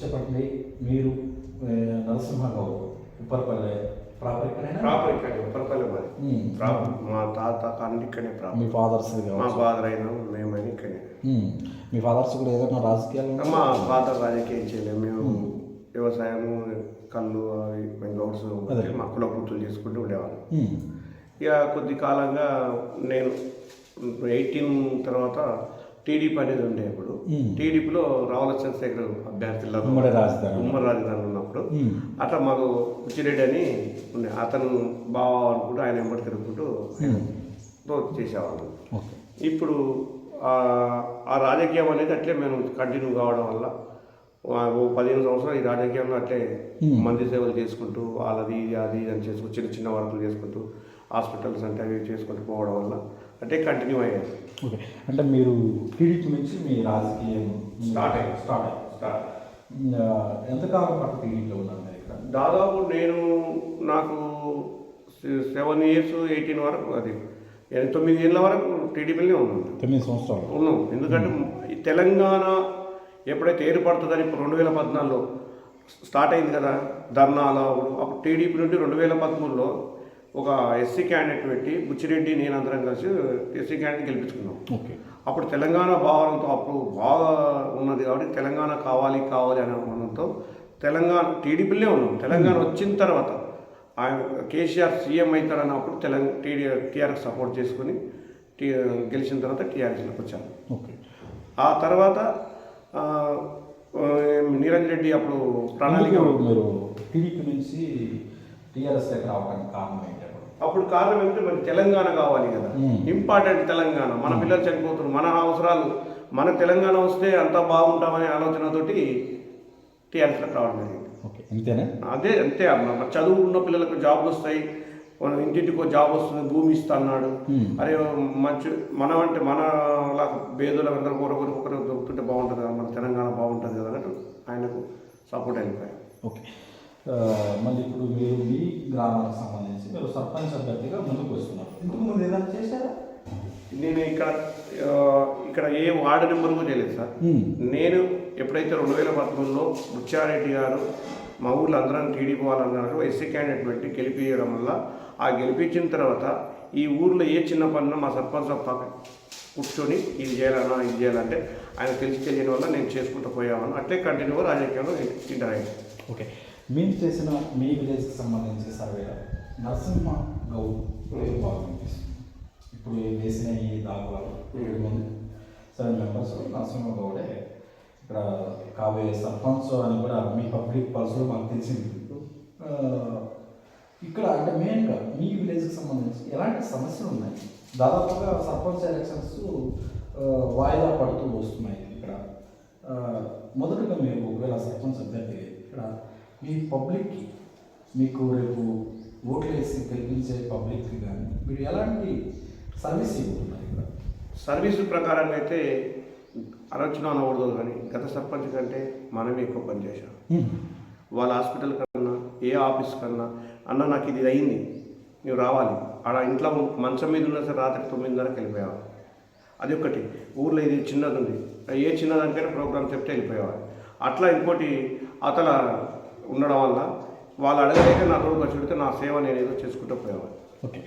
చెప్పండి. మీరు నరసింహరావు ఉప్పరపల్లె ప్రాపర్ ఇక్కడేనా ప్రాపర్ ఇక్కడ ఉప్పరపల్లి మాది. ఉమ్. ప్రాపర్ మా తాత కాని ఇక్కడే మీ ఫాదర్స్ మా ఫాదర్ అయినా మేమైనా ఇక్కడే మీ ఫాదర్స్ కూడా ఏదైనా రాజకీయాలు మా ఫాదర్ రాజకీయం చేయలేము మేము వ్యవసాయము కళ్ళు అవి గౌడ్స్. మా కుల వృత్తులు చేసుకుంటూ ఉండేవాళ్ళం. ఇక కొద్ది కాలంగా నేను ఎయిటీన్ తర్వాత టీడీపీ అనేది ఉండే ఇప్పుడు. టీడీపీలో రావుల చంద్రశేఖర్ అభ్యర్థుల్లో ఉమ్మడి రాజధాని. ఉమ్మడి రాజధాని ఉన్నప్పుడు. అట్లా మాకు ఉచ్చిరెడ్డి అని ఉండే. అతను బావ అనుకుంటూ ఆయన వెంబడి తిరుగుకుంటూ చేసేవాళ్ళం. ఇప్పుడు ఆ- రాజకీయం అనేది అట్లే మేము కంటిన్యూ కావడం వల్ల ఓ పదిహేను సంవత్సరాలు ఈ రాజకీయంలో అట్లే. మంది సేవలు చేసుకుంటూ వాళ్ళది అది అని చేసుకుంటూ చిన్న చిన్న వర్కులు చేసుకుంటూ హాస్పిటల్స్ అంటే అవి చేసుకుంటూ పోవడం వల్ల అంటే కంటిన్యూ అయ్యాయి ఓకే. అంటే మీరు టీడీపీ నుంచి మీ రాజకీయం Start అయ్యింది. స్టార్ట్ అయ్యింది. స్టార్ట్ ఎంతకాలం పాటు టీడీపీలో ఉన్నారు మీరు ఇక్కడ? దాదాపు నేను నాకు సెవెన్ ఇయర్స్ ఎయిటీన్ వరకు అది. తొమ్మిది ఏళ్ళ వరకు టీడీపీలోనే ఉన్నాను. తొమ్మిది సంవత్సరాలు. ఉన్నాం ఎందుకంటే తెలంగాణ ఎప్పుడైతే ఏర్పడుతుందని ఇప్పుడు రెండు వేల పద్నాలుగులో స్టార్ట్ అయింది కదా ధర్నాలో అప్పుడు టీడీపీ నుండి రెండు వేల పదమూడులో ఒక ఎస్సీ క్యాండిడేట్ పెట్టి బుచ్చిరెడ్డి నేను అందరం కలిసి ఎస్సీ క్యాండిడేట్ గెలిపించుకున్నాం. ఓకే. అప్పుడు తెలంగాణ భావనతో అప్పుడు బాగా ఉన్నది కాబట్టి తెలంగాణ కావాలి కావాలి అనే మనతో తెలంగాణ టీడీపీలే ఉన్నాం. తెలంగాణ వచ్చిన తర్వాత ఆయన కేసీఆర్ సీఎం అవుతాడన్నప్పుడు తెలంగాణ టీడీ టీఆర్ఎస్ సపోర్ట్ చేసుకుని టీ గెలిచిన తర్వాత టీఆర్ఎస్లోకి వచ్చాను. ఓకే. ఆ తర్వాత నిరంజన్ రెడ్డి అప్పుడు ప్రణాళిక మీరు టీడీపీ నుంచి టీఆర్ఎస్ దగ్గర రావడానికి కారణం అప్పుడు కారణం ఏమిటంటే మరి తెలంగాణ కావాలి కదా. ఇంపార్టెంట్ తెలంగాణ. మన పిల్లలు చనిపోతున్నారు. మన అవసరాలు. మన తెలంగాణ వస్తే అంతా బాగుంటామనే ఆలోచనతోటి టీఆర్ఎస్లోకి రావడం జరిగింది. ఓకే అంతేనా? అదే అంతే అమ్మ. మరి చదువుకున్న పిల్లలకు జాబ్లు వస్తాయి. మన ఇంటింటికో జాబ్ వస్తుంది భూమి ఇస్తా అన్నాడు. అరే మంచి మనం అంటే మన పేదలు అందరూ ఒకరు ఒకరు దొరుకుతుంటే బాగుంటుంది కదా. మన తెలంగాణ బాగుంటుంది కదా అన్నట్టు ఆయనకు సపోర్ట్ అయిపోయాయి ఓకే. మళ్ళీ ఇప్పుడు మీరు మీ గ్రామానికి సంబంధించి మీరు సర్పంచ్ అభ్యర్థిగా ముందుకు వస్తున్నారు. ఇంతకు ముందు ఏదైనా చేశారా? నేను ఇక్కడ ఆ, ఇక్కడ ఏ వార్డు నెంబర్ కూడా చేయలేదు సార్. నేను ఎప్పుడైతే రెండు వేల పదమూడులో ముత్యారెడ్డి గారు మా ఊళ్ళో అందరం టీడీపీ వాళ్ళందరూ ఎస్సీ క్యాండిడేట్ పెట్టి గెలిపించడం వల్ల ఆ గెలిపించిన తర్వాత ఈ ఊర్లో ఏ చిన్న పనున్నా మా సర్పంచ్ పక్క కూర్చొని ఇది చేయాలన్నా ఇది చేయాలంటే ఆయన తెలిసి తెలియని వల్ల నేను చేసుకుంటూ పోయామని అట్లే కంటిన్యూగా రాజకీయంలో ఇంటర్ అయ్యాను ఓకే. మేము చేసిన మీ విలేజ్కి సంబంధించి సర్వేలో నరసింహ గౌడ్ పేరు బాగా ఇప్పుడు వేసిన ఈ దాఖలాలు? ఏడు మంది. సెవెన్ మెంబర్స్ నరసింహ గౌడే ఇక్కడ కాబోయే సర్పంచ్ అని కూడా మీ పబ్లిక్ పల్స్లో మాకు తెలిసింది. ఇక్కడ అంటే మెయిన్గా మీ విలేజ్కి సంబంధించి ఎలాంటి సమస్యలు ఉన్నాయి? దాదాపుగా సర్పంచ్ ఎలక్షన్స్ వాయిదా పడుతూ వస్తున్నాయి ఇక్కడ. మొదటగా మీరు ఒకవేళ సర్పంచ్ అభ్యర్థి మీ పబ్లిక్కి మీకు రేపు ఓట్లు వేసి గెలిపించే పబ్లిక్కి కానీ మీరు ఎలాంటి సర్వీస్ ఇవ్వబోతున్నారు ఇక్కడ? సర్వీసు ప్రకారంగా అయితే ఆలోచన అనకూడదు కానీ గత సర్పంచ్ కంటే మనమే ఎక్కువ పనిచేశాం వాళ్ళ హాస్పిటల్ కన్నా ఏ ఆఫీస్ కన్నా అన్న నాకు ఇది అయింది నువ్వు రావాలి. ఆడ ఇంట్లో మంచం మీద ఉన్నా సరే రాత్రి తొమ్మిదిన్నరకు వెళ్ళిపోయావు అది ఒకటి ఊర్లో ఇది చిన్నది ఉంది. ఏ చిన్నదానికైనా ప్రోగ్రామ్ చెప్తే వెళ్ళిపోయేవాడు. అట్లా ఇంకోటి అతల ఉండడం వల్ల వాళ్ళు అడగలేక నా వచ్చి పెడితే నా సేవ నేను ఏదో చేసుకుంటూ పోయేవాడు ఓకే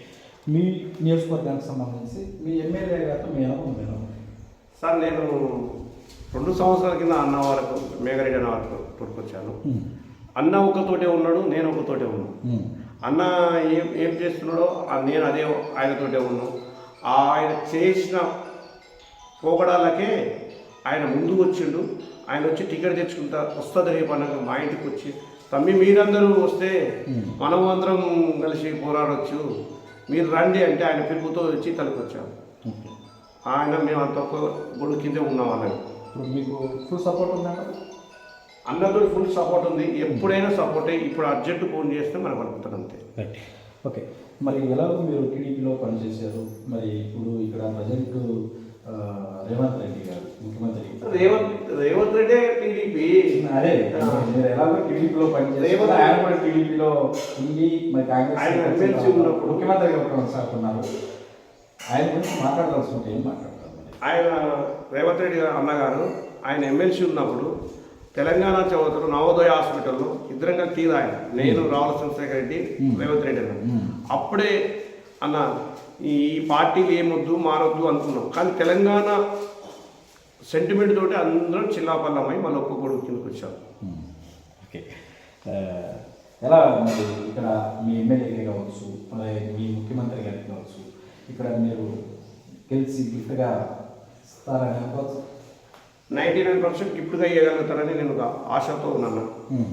మీ నియోజకవర్గానికి సంబంధించి మీ ఎమ్మెల్యే గారితో మీ అనుభవం? సార్ నేను రెండు సంవత్సరాల కింద అన్న వరకు మేఘరెడ్డి అన్న వరకు తోడుకొచ్చాను. అన్న ఒకతోటే ఉన్నాడు నేను ఒకతోటే ఉన్నాను. అన్న ఏం ఏం చేస్తున్నాడో నేను అదే ఆయనతోటే ఉన్నాను ఆయన చేసిన పోగడాలకే ఆయన ముందు వచ్చిండు ఆయన వచ్చి టికెట్ తెచ్చుకుంటా వస్తుంది రేపు అనగా మా ఇంటికి వచ్చి తమ్మి మీరందరూ వస్తే మనం అందరం కలిసి పోరాడొచ్చు. మీరు రండి అంటే ఆయన పిలుపుతో వచ్చి ఓకే. ఆయన మేము అంత ఒక్క గుడి కిందే ఉన్నాం అన్నది ఇప్పుడు మీకు ఫుల్ సపోర్ట్ ఉందంట అన్నతో ఫుల్ సపోర్ట్ ఉంది. ఎప్పుడైనా సపోర్టే ఇప్పుడు అర్జెంట్ ఫోన్ చేస్తే మనకు అనుకుంటుంది అంతే. ఓకే మరి ఎలాగో మీరు టీడీపీలో పనిచేశారు? మరి ఇప్పుడు ఇక్కడ ప్రజెంట్ రేవంత్ రెడ్డి గారు ముఖ్యమంత్రి. రేవంత్ రేవంత్ రెడ్డి టీడీపీ. అదే మీరు ఎలాగో టీడీపీలో పనిచేశారు రేవంత్ ఆయన కూడా టీడీపీలో ఉండి మరి కాంగ్రెస్ ఆయన ఉన్నప్పుడు. ముఖ్యమంత్రిగా కొనసాగుతున్నారు ఆయన గురించి మాట్లాడాల్సి ఉంటే ఏం మాట్లాడతారు ఆయన రేవంత్ రెడ్డి గారు అన్నగారు ఆయన ఎమ్మెల్సీ ఉన్నప్పుడు తెలంగాణ చదువుతారు నవోదయ హాస్పిటల్లో ఇద్దరం కలిసి తాగాం నేను రావుల చంద్రశేఖర్ రెడ్డి రేవంత్ రెడ్డి అన్న. అప్పుడే అన్న ఈ పార్టీలు ఏమొద్దు మారొద్దు అనుకున్నాం. కానీ తెలంగాణ సెంటిమెంట్ తోటి అందరం చిల్లాపల్లమై మళ్ళీ ఒక్క కొడుకు కిందకి వచ్చాం. ఓకే ఆ, ఎలా మరి ఇక్కడ మీ ఎమ్మెల్యే కావచ్చు అలాగే మీ ముఖ్యమంత్రి గారికి కావచ్చు ఇక్కడ మీరు గెలిచి గిఫ్ట్గా ఇస్తారని అనుకోవచ్చు నైంటీ నైన్ పర్సెంట్ గిఫ్ట్గా ఇవ్వగలుగుతారని నేను ఒక ఆశతో ఉన్నాను. మ్మ్.